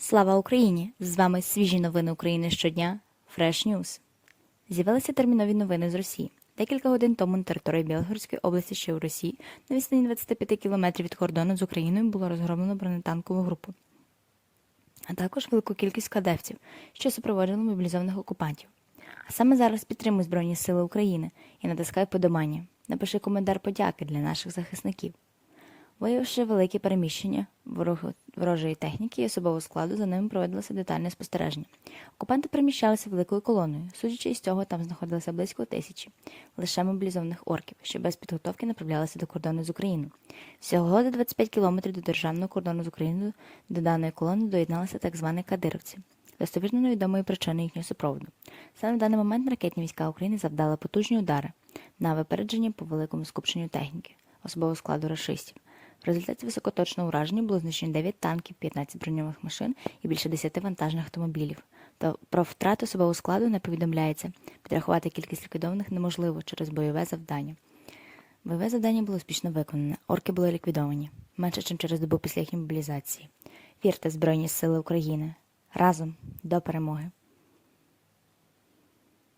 Слава Україні! З вами свіжі новини України щодня. Fresh News. З'явилися термінові новини з Росії. Декілька годин тому на території Білгородської області, що у Росії, на відстані 25 кілометрів від кордону з Україною було розгромлено бронетанкову групу, а також велику кількість кадевців, що супроводжували мобілізованих окупантів. А саме зараз підтримуй Збройні Сили України і натискай подобання. Напиши коментар подяки для наших захисників. Виявивши велике переміщення ворожої техніки і особового складу, за ними проводилося детальне спостереження. Окупанти переміщалися великою колоною. Судячи із цього, там знаходилося близько тисячі лише мобілізованих орків, що без підготовки направлялися до кордону з Україною. Всього за 25 кілометрів до державного кордону з Україною до даної колони доєдналися так звані кадировці. Достовірно невідомої причини їхнього супроводу. Саме в даний момент ракетні війська України завдали потужні удари на випередження по великому скупченню техніки, особового складу рашистів. В результаті високоточного ураження було знищено 9 танків, 15 броньових машин і більше 10 вантажних автомобілів. Та про втрату особового складу не повідомляється. Підрахувати кількість ліквідованих неможливо через бойове завдання. Бойове завдання було успішно виконане. Орки були ліквідовані менше, ніж через добу після їхньої мобілізації. Вірте Збройні Сили України. Разом до перемоги!